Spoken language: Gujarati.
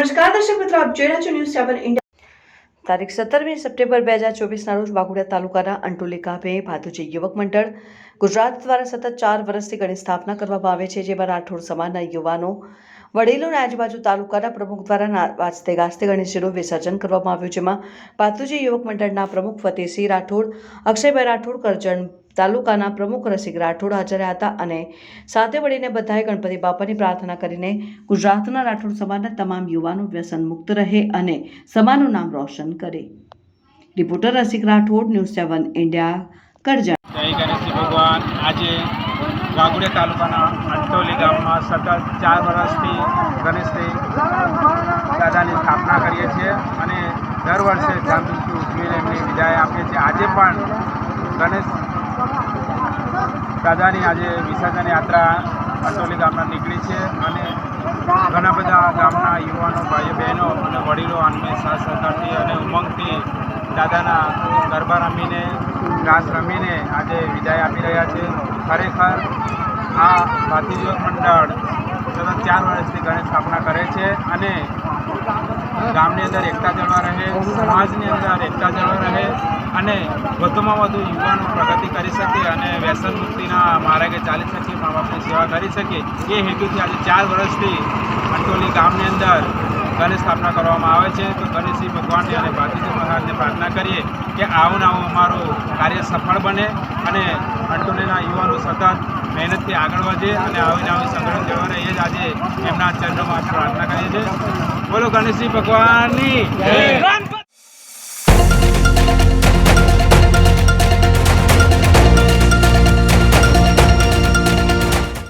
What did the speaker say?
આપ જોઈ રહ્યા છો ન્યૂઝ સેવન ઇન્ડિયા તારીખ સત્તરમી સપ્ટેમ્બર બે હજાર ચોવીસના રોજ વાઘોડિયા તાલુકાના અંટોલી ગામે ભાદુજી યુવક મંડળ ગુજરાત દ્વારા સતત ચાર વર્ષથી ગણેશ સ્થાપના કરવામાં આવે છે, જેમાં રાઠોડ સમાજના યુવાનો, વડીલો અને આજુબાજુ તાલુકાના પ્રમુખ દ્વારા વાજતે ગાજતે ગણેશજીનું વિસર્જન કરવામાં આવ્યું, જેમાં ભાતુજી યુવક મંડળના પ્રમુખ ફતેહસિંહ રાઠોડ, અક્ષયભાઈ રાઠોડ, કરજણ તાલુકાના પ્રમુખ રસિક રાઠોડ હાજર હતા અને સાથે મળીને બધાએ ગણપતિ બાપાની પ્રાર્થના કરીને ગુજરાતના રાઠોડ સમાજના તમામ યુવાનો વ્યસન મુક્ત રહે અને સમાજનું નામ રોશન કરે. Reporter Rasik Rathod, news seven India, Karjan. ભગવાન. આજે વાઘોડિયા તાલુકાના અંટોલી ગામમાં સતત ચાર વર્ષથી ગણેશની દાદાની સ્થાપના કરીએ છીએ અને દર વર્ષે ધામધૂમથી ઉજવીને એમની વિદાય આપીએ છીએ. આજે પણ ગણેશ દાદાની આજે વિસર્જન યાત્રા અટોલી ગામમાં નીકળી છે અને ઘણા બધા ગામના યુવાનો, ભાઈઓ, બહેનો અને વડીલો અને સાથ સહકારથી અને ઉમંગથી દાદાના ગરબા રમીને, રાસ રમીને આજે વિદાય આપી રહ્યા છે. ખરેખર આ ભારતીય મંડળ ચાર વર્ષથી ગણેશ સ્થાપના કરે છે અને ગામની અંદર એકતા જળવા રહે, સમાજની અંદર એકતા જળવા રહે અને વધુમાં વધુ યુવાનો પ્રગતિ કરી શકે અને વ્યસન મુક્તિના માર્ગે ચાલી શકે, મા બાપની સેવા કરી શકે. એ હેતુથી આજે ચાર વર્ષથી અંટોલી ગામની અંદર ગણેશ સ્થાપના કરવામાં આવે છે. તો ગણેશજી ભગવાનની અને પ્રાર્થના કરીએ કે આવું આવું અમારું કાર્ય સફળ બને અને અંટોલીના યુવાનો સતત મહેનતથી આગળ વધે અને આવીને આવી સંગઠન જવા એ જ આજે એમના ચરણોમાં પ્રાર્થના કરીએ છીએ. બોલો ગણેશજી ભગવાનની.